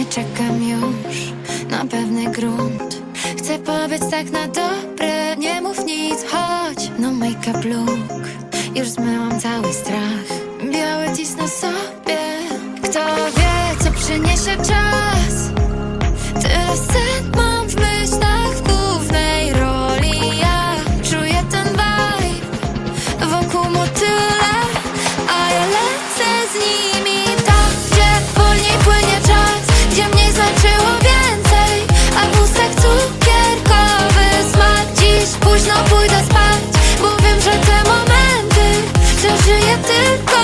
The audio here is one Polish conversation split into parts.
czekam już na pewny grunt. Chcę powiedz tak na dobre, nie mów nic, chodź. No make-up look, już zmyłam cały strach. Biały tis na sobie Kto wie, co przyniesie czas. Tyle scen późno pójdę spać Bo wiem, że te momenty przeżyję tylko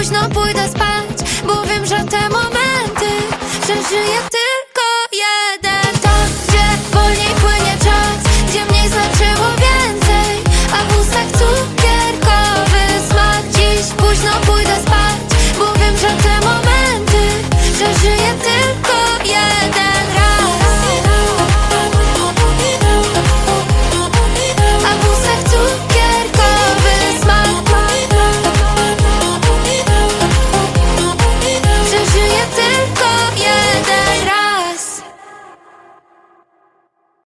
późno pójdę spać.